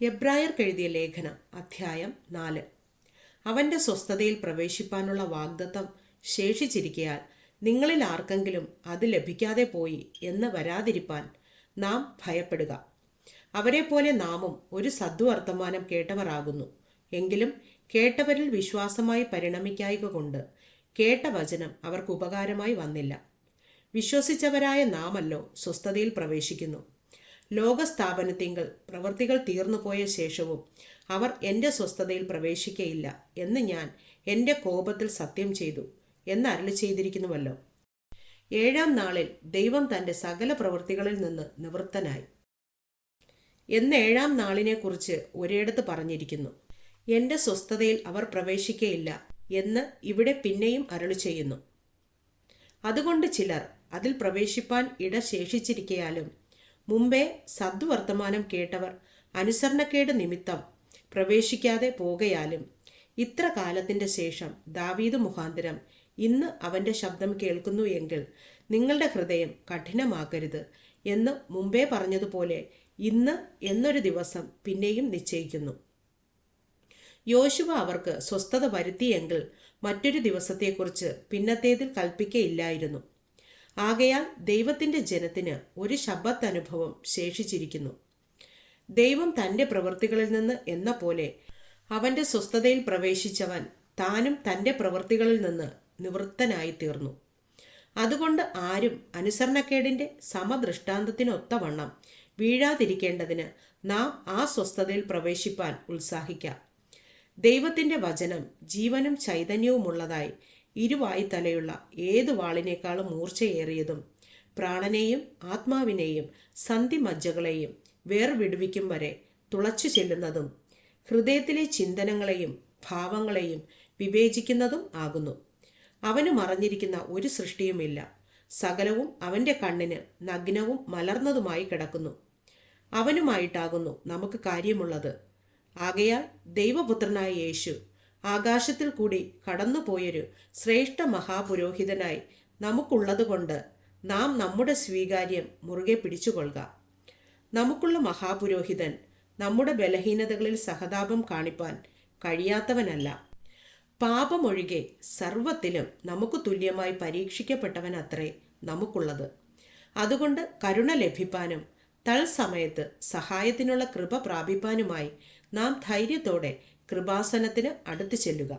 എബ്രായർക്ക് എഴുതിയ ലേഖനം അധ്യായം നാല്. അവന്റെ സ്വസ്ഥതയിൽ പ്രവേശിപ്പാനുള്ള വാഗ്ദത്തം ശേഷിച്ചിരിക്കയാൽ നിങ്ങളിൽ ആർക്കെങ്കിലും അത് ലഭിക്കാതെ പോയി എന്ന് വരാതിരിപ്പാൻ നാം ഭയപ്പെടുക. അവരെപ്പോലെ നാമും ഒരു സദ്വർത്തമാനം കേട്ടവരാകുന്നു. എങ്കിലും കേട്ടവരിൽ വിശ്വാസമായി പരിണമിക്കായിക കൊണ്ട് കേട്ട വചനം അവർക്ക് ഉപകാരമായി വന്നില്ല. വിശ്വസിച്ചവരായ നാമല്ലോ സ്വസ്ഥതയിൽ പ്രവേശിക്കുന്നു. ലോകസ്ഥാപനത്തിങ്കൽ പ്രവൃത്തികൾ തീർന്നുപോയ ശേഷവും അവർ എന്റെ സ്വസ്ഥതയിൽ പ്രവേശിക്കയില്ല എന്ന് ഞാൻ എന്റെ കോപത്തിൽ സത്യം ചെയ്തു എന്ന് അരളി ചെയ്തിരിക്കുന്നുവല്ലോ. ഏഴാം നാളിൽ ദൈവം തന്റെ സകല പ്രവൃത്തികളിൽ നിന്ന് നിവൃത്തനായി. എന്ന് ഏഴാം നാളിനെക്കുറിച്ച് ഒരിടത്ത് പറഞ്ഞിരിക്കുന്നു. എന്റെ സ്വസ്ഥതയിൽ അവർ പ്രവേശിക്കയില്ല എന്ന് ഇവിടെ പിന്നെയും അരളി ചെയ്യുന്നു. അതുകൊണ്ട് ചിലർ അതിൽ പ്രവേശിപ്പാൻ ഇട ശേഷിച്ചിരിക്കയാലും മുമ്പേ സദ്വർത്തമാനം കേട്ടവർ അനുസരണക്കേട് നിമിത്തം പ്രവേശിക്കാതെ പോകയാലും ഇത്ര കാലത്തിന്റെ ശേഷം ദാവീദ് മുഖാന്തരം ഇന്ന് അവന്റെ ശബ്ദം കേൾക്കുന്നു എങ്കിൽ നിങ്ങളുടെ ഹൃദയം കഠിനമാക്കരുത് എന്ന് മുമ്പേ പറഞ്ഞതുപോലെ ഇന്ന് എന്നൊരു ദിവസം പിന്നെയും നിശ്ചയിക്കുന്നു. യോശുവ അവർക്ക് സ്വസ്ഥത വരുത്തിയെങ്കിൽ മറ്റൊരു ദിവസത്തെക്കുറിച്ച് പിന്നത്തേതിൽ കൽപ്പിക്കയില്ലായിരുന്നു. ആകയാൽ ദൈവത്തിന്റെ ജനത്തിന് ഒരു ശബ്ദത്ത് അനുഭവം ശേഷിച്ചിരിക്കുന്നു. ദൈവം തന്റെ പ്രവൃത്തികളിൽ നിന്ന് എന്ന പോലെ അവന്റെ സ്വസ്ഥതയിൽ പ്രവേശിച്ചവൻ താനും തന്റെ പ്രവൃത്തികളിൽ നിന്ന് നിവൃത്തനായി തീർന്നു അതുകൊണ്ട് ആരും അനുസരണക്കേടിന്റെ സമദൃഷ്ടാന്തത്തിനൊത്തവണ്ണം വീഴാതിരിക്കേണ്ടതിന് നാം ആ സ്വസ്ഥതയിൽ പ്രവേശിപ്പാൻ ഉത്സാഹിക്കാം. ദൈവത്തിന്റെ വചനം ജീവനും ചൈതന്യവുമുള്ളതായി ഇരുവായി തലയുള്ള ഏത് വാളിനേക്കാളും മൂർച്ചയേറിയതും പ്രാണനെയും ആത്മാവിനെയും സന്ധിമജ്ജകളെയും വേർവിടുവിക്കും വരെ തുളച്ചു ചെല്ലുന്നതും ഹൃദയത്തിലെ ചിന്തനങ്ങളെയും ഭാവങ്ങളെയും വിവേചിക്കുന്നതും ആകുന്നു. അവന് മറഞ്ഞിരിക്കുന്ന ഒരു സൃഷ്ടിയുമില്ല. സകലവും അവന്റെ കണ്ണിന് നഗ്നവും മലർന്നതുമായി കിടക്കുന്നു. അവനുമായിട്ടാകുന്നു നമുക്ക് കാര്യമുള്ളത്. ആകയാൽ ദൈവപുത്രനായ യേശു ആകാശത്തിൽ കൂടി കടന്നുപോയൊരു ശ്രേഷ്ഠ മഹാപുരോഹിതനായി നമുക്കുള്ളതുകൊണ്ട് നാം നമ്മുടെ സ്വീകാര്യം മുറുകെ പിടിച്ചുകൊള്ളുക. നമുക്കുള്ള മഹാപുരോഹിതൻ നമ്മുടെ ബലഹീനതകളിൽ സഹതാപം കാണിപ്പാൻ കഴിയാത്തവനല്ല. പാപമൊഴികെ സർവത്തിലും നമുക്ക് തുല്യമായി പരീക്ഷിക്കപ്പെട്ടവൻ അത്രേ നമുക്കുള്ളത്. അതുകൊണ്ട് കരുണ ലഭിപ്പാനും തൽസമയത്ത് സഹായത്തിനുള്ള കൃപ പ്രാപിപ്പാനുമായി നാം ധൈര്യത്തോടെ കൃപാസനത്തിന് അടുത്തു ചെല്ലുക